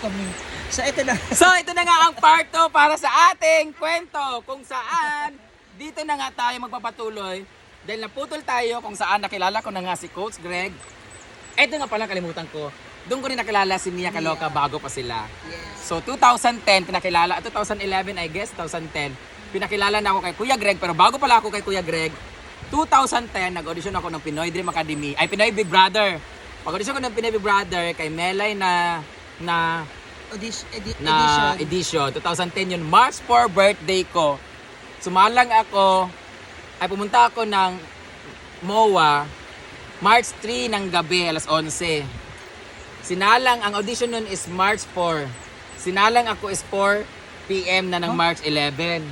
kami. So ito na. So ito na nga ang part 2 para sa ating kwento kung saan dito na nga tayo magpapatuloy dahil naputol tayo kung saan nakilala ko na nga si Coach Greg. Ito nga pala kalimutan ko. Doon ko rin nakilala si Mia Kaloka bago pa sila. Yes. So 2010 pinakilala, ah, 2011 I guess, 2010. Pinakilala na ako kay Kuya Greg pero bago pala ako kay Kuya Greg, 2010 nag-audition ako ng Pinoy Dream Academy, ay Pinoy Big Brother. Pag-audition ko ng Pinoy Big Brother kay Melay na na Audition, edi- na edition. edition. 2010 yun. March 4 birthday ko. Sumalang ako, ay pumunta ako ng MOA, March 3 ng gabi, alas 11. Sinalang, ang audition nun is March 4. Sinalang ako is 4 p.m. na ng March 11.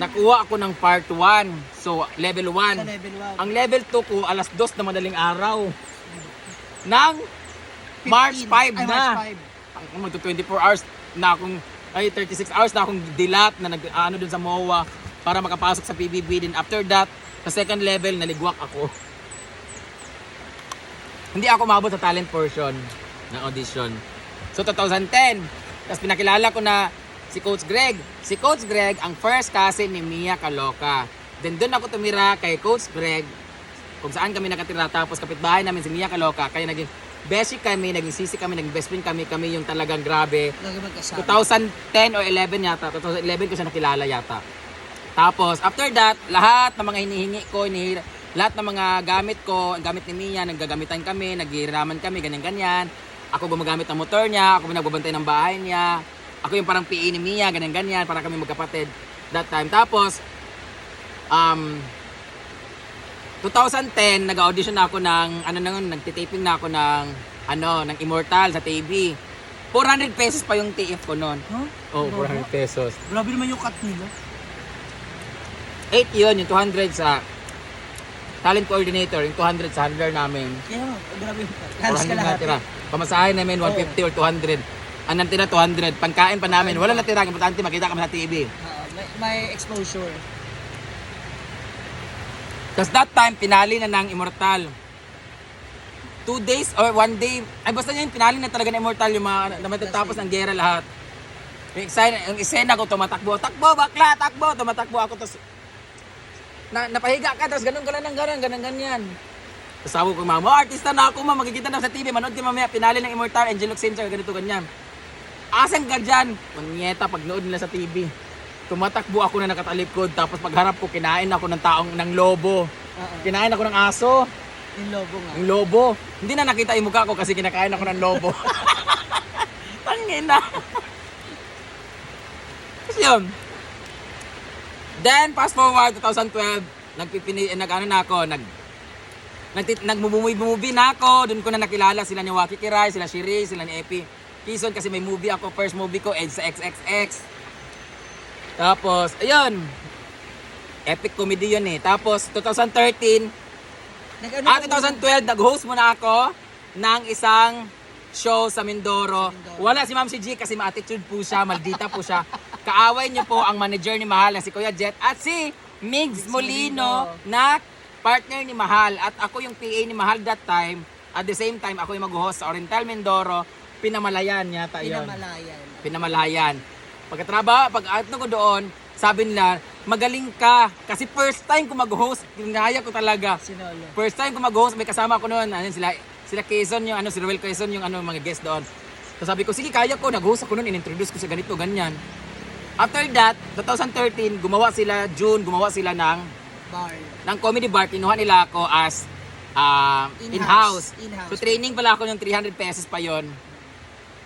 Nakuha ako ng part 1. So, level 1. Sa level 1. Ang level 2 ko, alas 2 na madaling araw. Nang March 5 Ay, na. March 5. Ang magto 24 hours na akong ay 36 hours na akong dilat na nag ano dun sa MOA para makapasok sa PBB din. After that sa second level naligwak ako. Hindi ako maabot sa talent portion ng audition. So 2010 tapos pinakilala ko na si Coach Greg. Si Coach Greg ang first cousin ni Mia Kaloka then doon ako tumira kay Coach Greg kung saan kami nakatira. Tapos kapitbahay namin si Mia Kaloka kaya naging beshi kami naging sisi kami naging best friend kami kami yung talagang grabe. Lagi magkasama. 2010 or 11 yata 2011 ko siya nakilala yata. Tapos after that lahat ng mga hinihingi ko hinihi, lahat ng mga gamit ko ang gamit ni Mia naggagamitan kami naghihiraman kami ganyan ganyan ako gumagamit ng motor niya ako nagbabantay ng bahay niya. Ako yung parang PA ni Mia ganyan ganyan para kami magkapatid that time. Tapos um 2010 nag-audition na ako ng ano na yun, nagtitaping na ako ng ano ng Immortal sa TV 400 pesos pa yung TF ko noon Huh? oh Grabe. 400 pesos Grabe naman yung cut nila. 8 yun, yung 200 sa talent coordinator, yung 200 sa handler namin. Kaya grabe yung cut. Halos 400 kalahati. natira. Pamasahin namin 150 or 200. Ang natira 200. Pangkain pa namin. Wala natira. Ang Importante makita kami sa TV. Oo, may, may exposure. Tapos that time, pinali na ng Immortal. Two days or one day, ay basta yun, pinali na talaga ng Immortal yung mga na matatapos ng gera lahat. Yung eksena, yung eksena ko, tumatakbo, takbo, bakla, takbo, tumatakbo ako, tapos na, napahiga ka, tapos ganun, ganun, ganun, ganun, ganyan. Tapos sabi ko, mama, "Oh, artista na ako, ma, makikita na sa TV, manood ka mamaya, pinali ng Immortal, Angel Oxentia, ganito, ganyan. Asan ka dyan? Manyeta, pag nood nila sa TV. Tumatakbo ako na nakatalikod, tapos pagharap ko, kinain ako ng taong, ng lobo. Oo. Kinain ako ng aso, Yung logo nga. ng lobo. Hindi na nakita yung mukha ko kasi kinakain ako ng lobo. Tangin na. Tapos yun. Then, fast forward, 2012, nagpipini, eh, nag ano na ako, nag, nag, nagmumubi na ako, doon ko na nakilala sila ni Waki Kiray, sila Shiri, sila ni Epi. Kison kasi may movie ako, first movie ko, Edge sa XXX. Tapos, ayun, epic comedy yun eh. Tapos, 2013, Nag-ano Ah, ka 2012, nag-host muna ako ng isang show sa Mindoro. Mindoro. Wala si Ma'am si G kasi ma-attitude po siya, maldita po siya. Kaaway niyo po ang manager ni Mahal na si Kuya Jet at si Migs Molino na partner ni Mahal. At ako yung PA ni Mahal that time. At the same time, ako yung mag-host sa Oriental Mindoro. Pinamalayan yata yun. Pinamalayan. Pinamalayan. Pagkatrabaho, pag ato ko doon, sabi nila, magaling ka. Kasi first time ko mag-host, ginaya ko talaga. Sinolo. First time ko mag-host, may kasama ko noon, ano sila, sila Quezon, yung ano, si Ruel Quezon, yung ano, mga guest doon. So sabi ko, sige, kaya ko, nag-host ako noon, in-introduce ko sa ganito, ganyan. After that, 2013, gumawa sila, June, gumawa sila ng, Bar. ng comedy bar, kinuha nila ako as ah, In-house. in-house. In-house. So training pala ako ng 300 pesos pa yon.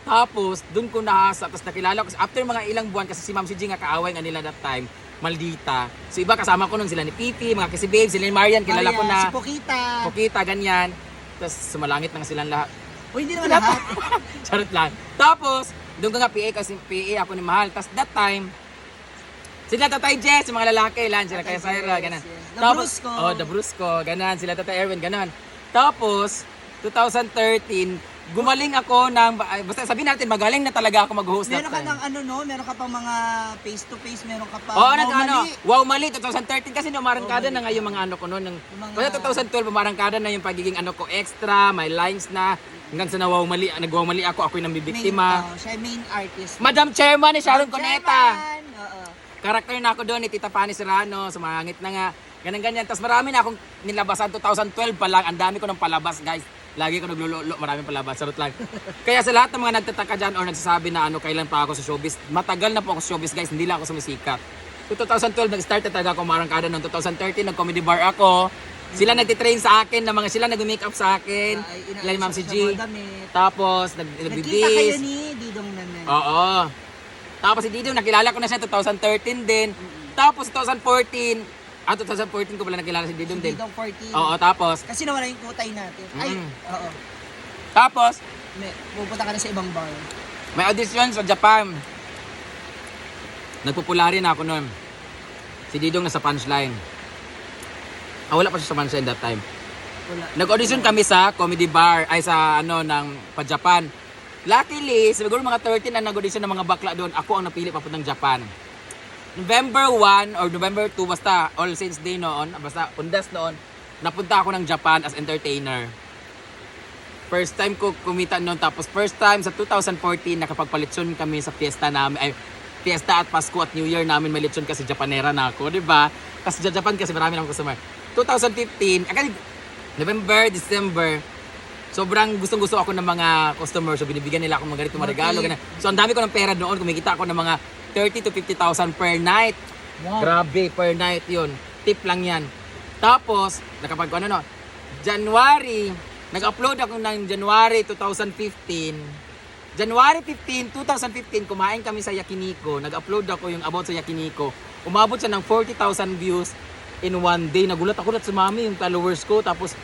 Tapos, dun ko nahasa, tapos nakilala ko, after mga ilang buwan, kasi si Ma'am si G nga kaaway nga nila that time, maldita. So iba kasama ko nun, sila ni Pipi, mga kasi babe, sila ni Marian, kilala ko na. Si Pokita. Pokita, ganyan. Tapos sumalangit na nga silang lahat. O hindi naman lahat. Charot lang. Tapos, doon ka nga PA kasi PA ako ni Mahal. Tapos that time, sila Tatay Jess, yung mga lalaki lang, sila kaya Syra, ganun. yes. Tapos, Brusco. Oh, The Brusco, ganun. Sila Tatay Erwin, ganun. Tapos, 2013, gumaling ako ng, ay, basta sabihin natin, magaling na talaga ako mag-host that Meron ka time. ng ano no, meron ka pang mga face to face, meron ka pa. Oo, oh, nag Wow, ano, mali. wow mali, 2013 kasi umarangkada Wow, na nga yung mga ano ko noon. Ng, Yung mga- Kaya 2012, umarangkada na yung pagiging ano ko extra, may lines na. Hanggang sa nawaw mali, nagwaw mali ako, ako'y nang Main, bibiktima. oh, siya yung main artist. Madam Chairman ni Sharon Cuneta. Chairman! Oo. Karakter na ako doon ni Tita Fanny Serrano, sumangit na nga. Ganyan ganyan. Tapos marami na akong nilabasan 2012 pa lang. Ang dami ko ng palabas, guys. Lagi ko naglululo, maraming palabas. Sarot lang. Kaya sa lahat ng mga nagtataka dyan or nagsasabi na ano, kailan pa ako sa showbiz, matagal na po ako sa showbiz, guys. Hindi lang ako sumisikat. 2012, nag-start na talaga ako marangkada noong 2013, nag-comedy bar ako. Sila nagtitrain sa akin, na mga sila nag-make up sa akin. Inaayos ni Ma'am si G. Tapos, nag Nagkita kayo nagbibis. ni Didong Nanay. Oo. Tapos si Didong, nakilala ko na siya 2013 din. Tapos 2014, ah 2014 ko pala nakilala si Didong din. Didong 14. Oo, tapos, Kasi nawala yung kutay natin. Ay, Mm. oo. tapos, May, pupunta ka na sa ibang bar. may audition sa Japan. Nagpopulari na ako noon. Si Didong nasa punchline. Ah, wala pa siya sa punchline that time. Wala. Nag-audition kami sa comedy bar, ay sa ano, ng pa-Japan. Luckily, siguro mga 13 na nag-audition ng mga bakla doon, ako ang napili papuntang Japan. November 1 or November 2, basta All Saints Day noon, basta undas noon, napunta ako ng Japan as entertainer. First time ko kumita noon, tapos first time sa 2014, nakapagpalitson kami sa fiesta namin, ay fiesta at Pasko at New Year namin, may litson kasi Japanera na ako, di ba? Kasi Japan kasi marami akong customer. 2015, akali November, December, sobrang gustong gusto ako ng mga customers. So binibigyan nila ako mga ganito, mga regalo. Ganun. So ang dami ko ng pera noon. Kumikita ako ng mga 30 to 50,000 per night. Wow. Grabe, per night yun. Tip lang yan. Tapos, nakapag ano no, January, nag-upload ako ng January 2015. January 15, 2015, kumain kami sa Yakiniko. Nag-upload ako yung about sa Yakiniko. Umabot siya ng 40,000 views in one day. Nagulat ako lahat sa mami, yung followers ko. Tapos,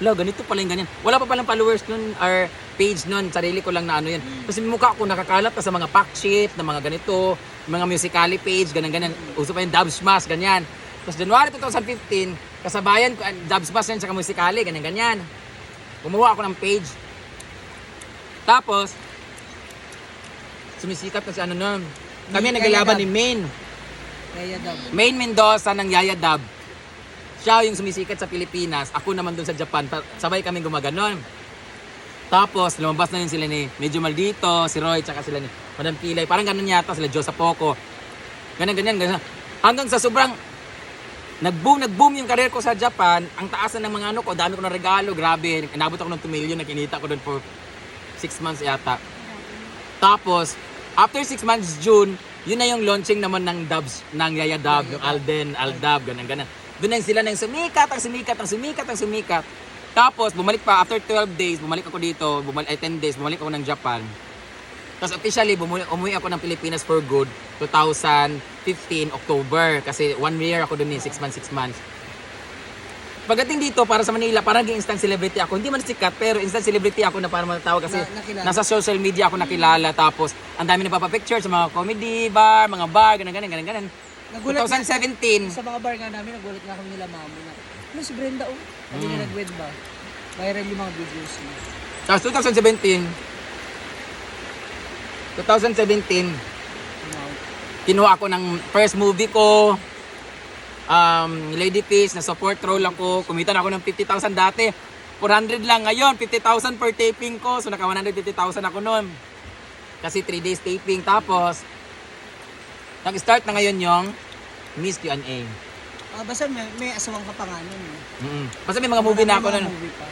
Wala, ganito pala yung ganyan. Wala pa palang followers nun or page nun. Sarili ko lang na ano yan. Kasi mukha ko nakakalat ka sa mga fact sheet, na mga ganito, mga musically page, ganyan ganyan. Uso pa yung dub smash, ganyan. Tapos January 2015, kasabayan ko, dub smash yan sa musically, ganyan ganyan. Gumawa ako ng page. Tapos, sumisikat na si ano nun. Kami Yaya ni Main. Daw. Main Mendoza ng Yaya Dub. Siya yung sumisikat sa Pilipinas. Ako naman dun sa Japan. Pa- Sabay kami gumaganon. Tapos, lumabas na yun sila ni Medyo Maldito, si Roy, tsaka sila ni Madam Pilay. Parang ganun yata sila, Josa Poco. Ganyan, ganyan, ganyan. Hanggang sa sobrang nag-boom, nag-boom yung career ko sa Japan. Ang taas na ng mga ano ko, dami ko ng regalo, grabe. Inabot ako ng 2 million na kinita ko doon for 6 months yata. Tapos, after 6 months, June, yun na yung launching naman ng dubs, ng Yaya Dub, yung Alden, Aldab, ganun, ganun. Doon na sila nang sumikat, ang sumikat, ang sumikat, ang sumikat. Tapos, bumalik pa, after 12 days, bumalik ako dito, bumalik, ay 10 days, bumalik ako ng Japan. Tapos officially, bumuli, umuwi ako ng Pilipinas for good 2015 October. Kasi one year ako doon eh, 6 months, 6 months. Pagdating dito, para sa Manila, parang naging instant celebrity ako. Hindi man sikat, pero instant celebrity ako na para matatawag kasi Na- nakilala. nasa social media ako nakilala. Tapos, ang dami nagpapapicture sa mga comedy bar, mga bar, ganun, ganun, ganun, ganun. Nagulat nga- 2017, Sa mga bar nga namin, nagulat nga kami nila mamo na. Ano si Brenda oh? Hindi Mm. na nag-wed ba? Viral yung mga videos niya. tapos 2017, 2017, Wow. kinuha ako ng first movie ko. Um, Lady Peace, na support role ako. Kumita na ako ng 50,000 dati. 400 lang ngayon, 50,000 per taping ko. So naka 150,000 ako noon. Kasi 3 days taping. Tapos, nag-start na ngayon yung Miss Q&A. Ah, basta may, may asawang ka pa nga nun. eh. Mm Basta may mga movie na ako May mga noon. movie pa.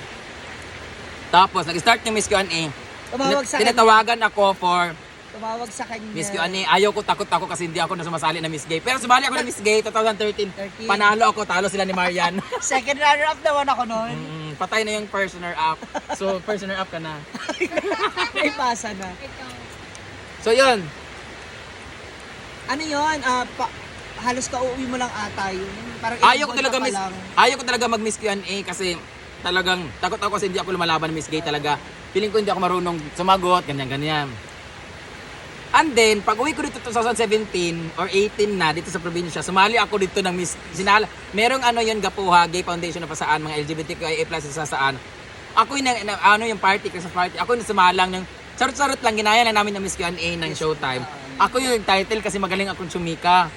Tapos, nag-start yung Miss Q&A. Tumawag sa kanya. Tinatawagan ako for Tumawag sa kanya. Miss Q&A. Ayaw ko, takot ako kasi hindi ako na sumasali na Miss Gay. Pero sumali ako na Miss Gay 2013. 13. Panalo ako, talo sila ni Marian. Second runner-up naman ako noon. Mm, patay na yung runner up. So, runner up ka na. May pasa na. So, yun. Ano yun? Ah, pa, halos ka-uwi mo lang ata yun. Parang Ayaw ko talaga miss, ayaw ko talaga mag-miss Q&A kasi talagang takot ako kasi hindi ako lumalaban Miss Gay talaga. Feeling ko hindi ako marunong sumagot, ganyan-ganyan. And then, pag uwi ko dito 2017 or 18 na dito sa probinsya, sumali ako dito ng Miss Sinala. Merong ano yun, Gapuha, Gay Foundation na pa saan, mga LGBTQIA plus sa saan. Ako yung, na, na- ano yung party, Christmas party, ako yung sumalang ng, sarot-sarot lang, ginaya na namin ng Miss Q&A ng Showtime. Ako yung title kasi magaling akong chumika.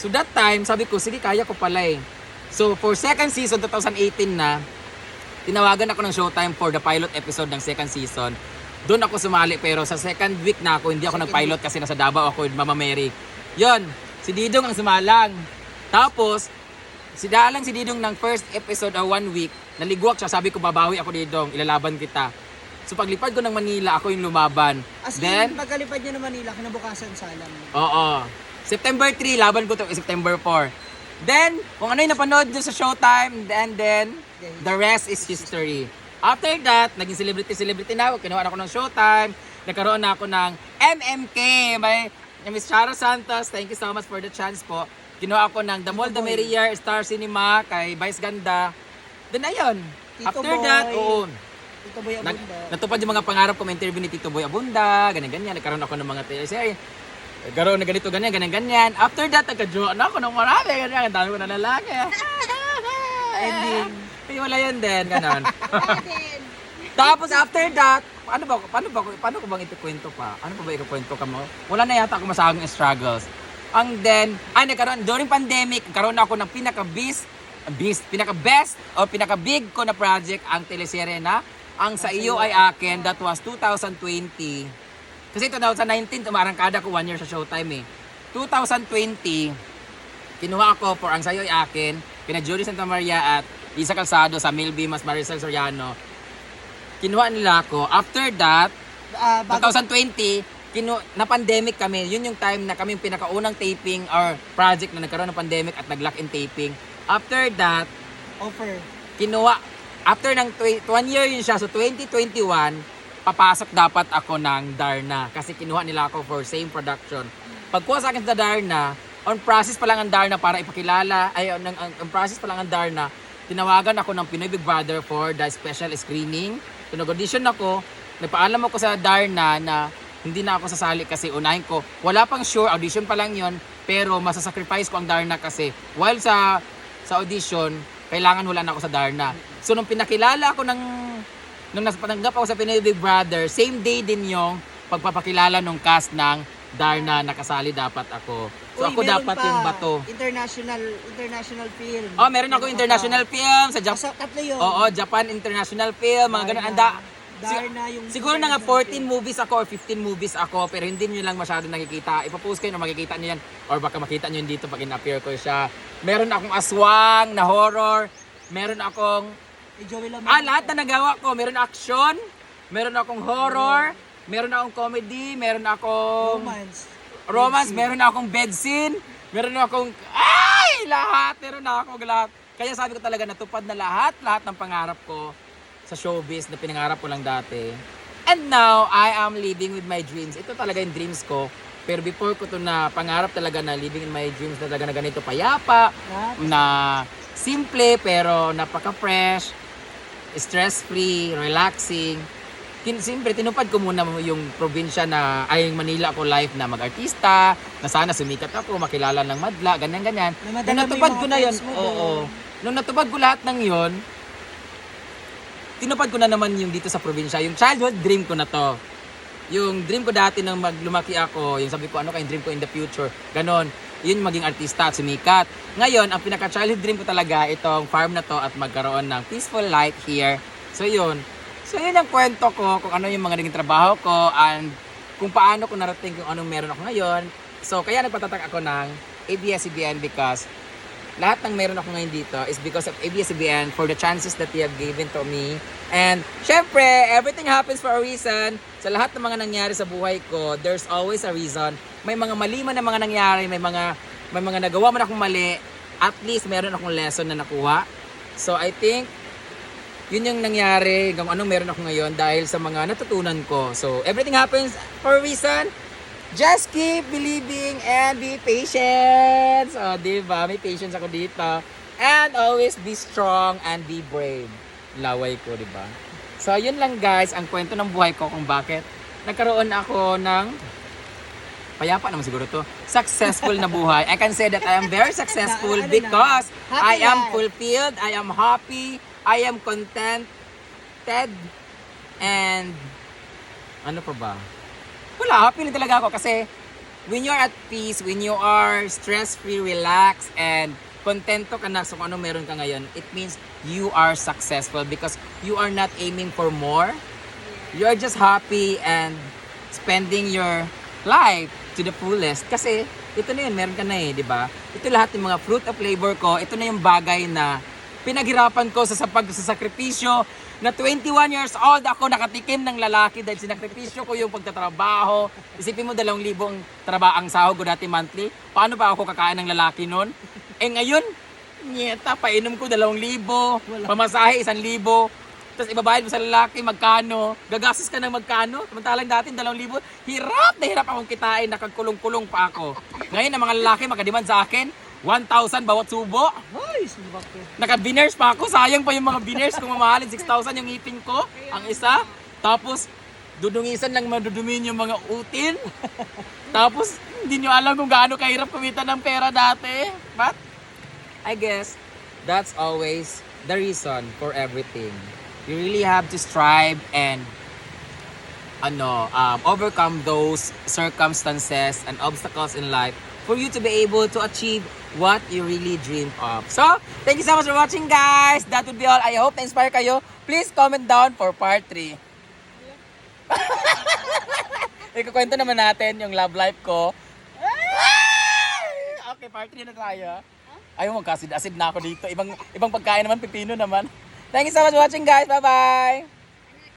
So that time, sabi ko, sige, kaya ko pala eh. So for second season, 2018 na, tinawagan ako ng Showtime for the pilot episode ng second season. Doon ako sumali pero sa second week na ako, hindi ako nag-pilot kasi nasa Davao ako with Mama Mary. Yon, si Didong ang sumalang. Tapos, si Dalang si Didong ng first episode or one week, naligwak siya. Sabi ko, babawi ako Didong, ilalaban kita. So paglipad ko ng Manila, ako yung lumaban. As Then, in, pagkalipad niya ng Manila, kinabukasan salam. Oo. September 3, laban ko to September 4. Then, kung ano yung napanood nyo sa Showtime, and then, the rest is history. After that, naging celebrity-celebrity na ako. Kinuha ako ng Showtime. Nagkaroon na ako ng MMK. May Miss Charo Santos, thank you so much for the chance po. Kinuha ako ng The Mall, The. Merrier, Star Cinema, kay Vice Ganda. Then ayun. Tito After Boy. that, oo. Ito ba yung Nag, abunda? natupad yung mga pangarap ko, may interview ni Tito Boy Abunda, ganyan-ganyan. Nagkaroon ako ng mga teleserye. Nagkaroon na ganito, ganyan, ganyan-ganyan. After that, nagka-jowa na ako ng marami, ganyan. Ang dami ko na lalaki. Ending. Hindi wala yun din, ganon. Tapos after that, ano ba, paano ba, paano ko bang itukwento pa? Ano pa ba ikukwento ka mo? Wala na yata ako masahang struggles. Ang then, ay nagkaroon, during pandemic, nagkaroon ako ng pinaka-beast, beast, pinaka-best o pinaka-big ko na project ang teleserye na ang sa iyo ay akin that was 2020 kasi 2019 tumarangkada ko one year sa Showtime eh. 2020 kinuha ako for ang sayo ay akin kina Judy Santa Maria at Lisa Calzado sa Milby Mas Maricel Soriano. Kinuha nila ako. After that Ah, bago, 2020 kinu na pandemic kami. Yun yung time na kami yung pinakaunang taping or project na nagkaroon ng pandemic at nag-lock in taping. After that offer. kinuha, after ng tw- one year yun siya, so 2021, papasok dapat ako ng Darna kasi kinuha nila ako for same production. Pagkuha sa akin sa Darna, on process pa lang ang Darna para ipakilala, ay on, on, on process pa lang ang Darna, tinawagan ako ng Pinoy Big Brother for the special screening. So nag-audition ako, nagpaalam ako sa Darna na hindi na ako sasali kasi unahin ko. Wala pang sure, audition pa lang yon pero masasacrifice ko ang Darna kasi while sa sa audition, kailangan wala na ako sa Darna. So nung pinakilala ako ng nung napanggap ako sa Pinoy Big Brother, same day din yung pagpapakilala ng cast ng Darna nakasali dapat ako. So Uy, ako dapat pa. yung bato. International, international film. Oh, meron ako international film sa Japan. Japan. tatlo yun. Oo, Japan International Film, mga ganun. Anda, Darna yung siguro na nga international 14 film. movies ako or 15 movies ako pero hindi nyo lang masyado nakikita. Ipapost kayo na makikita nyo yan or baka makita nyo yun dito pag in-appear ko siya. Meron akong aswang na horror. Meron akong. Ah, lahat na nagawa ko. Meron action, meron akong horror, meron akong comedy, meron akong Romance. romance, meron akong bed scene, meron akong ay, lahat, meron na ako lahat. Kaya sabi ko talaga natupad na lahat, lahat ng pangarap ko sa showbiz na pinangarap ko lang dati. And now, I am living with my dreams. Ito talaga yung dreams ko. Pero before ko to na pangarap talaga na living in my dreams na talaga na ganito payapa, Ah, na simple pero napaka-fresh, stress-free, relaxing. Kin siyempre, tinupad ko muna yung probinsya na, ay yung Manila ako life na mag-artista, na sana sumikat ako, makilala ng madla, ganyan-ganyan. Na Nung natupad ko na yun, oo. doon. Nung natupad ko lahat ng yun, tinupad ko na naman yung dito sa probinsya. Yung childhood dream ko na to. Yung dream ko dati nang maglumaki ako, yung sabi ko ano kayong dream ko in the future, ganon. Yun maging artista at sumikat. Ngayon, ang pinaka-childhood dream ko talaga, itong farm na to at magkaroon ng peaceful life here. So yun. So yun ang kwento ko, kung ano yung mga naging trabaho ko, and kung paano ko narating kung anong meron ako ngayon. So kaya nagpatatak ako ng ABS-CBN because lahat ng meron ako ngayon dito is because of ABS-CBN for the chances that they have given to me. And, syempre, everything happens for a reason. Sa lahat ng mga nangyari sa buhay ko, there's always a reason. May mga mali man na mga nangyari, may mga, may mga nagawa man akong mali, at least meron akong lesson na nakuha. So, I think, yun yung nangyari, kung anong meron ako ngayon dahil sa mga natutunan ko. So, everything happens for a reason. Just keep believing and be patient. So, di ba? May patience ako dito. And always be strong and be brave. Laway ko, di ba? So, yun lang guys, ang kwento ng buhay ko kung bakit nagkaroon ako ng payapa naman siguro to. Successful na buhay. I can say that I am very successful Ano because I am fulfilled, I am happy, I am contented, and ano pa ba? Wala, lang talaga ako kasi when you're at peace, when you are stress-free, relaxed, and kontento ka na sa kung anong meron ka ngayon, it means you are successful because you are not aiming for more. You are just happy and spending your life to the fullest. Kasi ito na yun, meron ka na eh, di ba? Ito lahat ng mga fruit of labor ko, ito na yung bagay na pinaghirapan ko sa, sa pagsasakripisyo na 21 years old ako nakatikim ng lalaki dahil sinakripisyo ko yung pagtatrabaho. Isipin mo dalawang libong trabaho ang sahod ko dati monthly. Paano ba ako kakain ng lalaki nun? Eh ngayon, nyeta, painom ko dalawang libo, pamasahe isang libo, tapos ibabayad mo sa lalaki, magkano? Gagastos ka ng magkano? Samantalang dati, dalawang libo. Hirap na hirap akong kitain, nakagkulong-kulong pa ako. Ngayon, ang mga lalaki magkadiman sa akin, 1,000 bawat subo. Ay, subak ko. Naka-biners pa ako. Sayang pa yung mga biners kung mamahalin. 6,000 yung ipin ko. Ang isa. Tapos, dudungisan lang madudumin yung mga utin. Tapos, hindi nyo alam kung gaano kahirap kumita ng pera dati. But, I guess, that's always the reason for everything. You really have to strive and ano, um, overcome those circumstances and obstacles in life for you to be able to achieve what you really dream of. So, thank you so much for watching guys. That would be all. I hope na-inspire kayo. Please comment down for part 3. Ikukwento naman natin yung love life ko. Okay, part 3 na tayo. Ayaw magkasid-asid na ako dito. Ibang ibang pagkain naman, pipino naman. Thank you so much for watching guys. Bye-bye!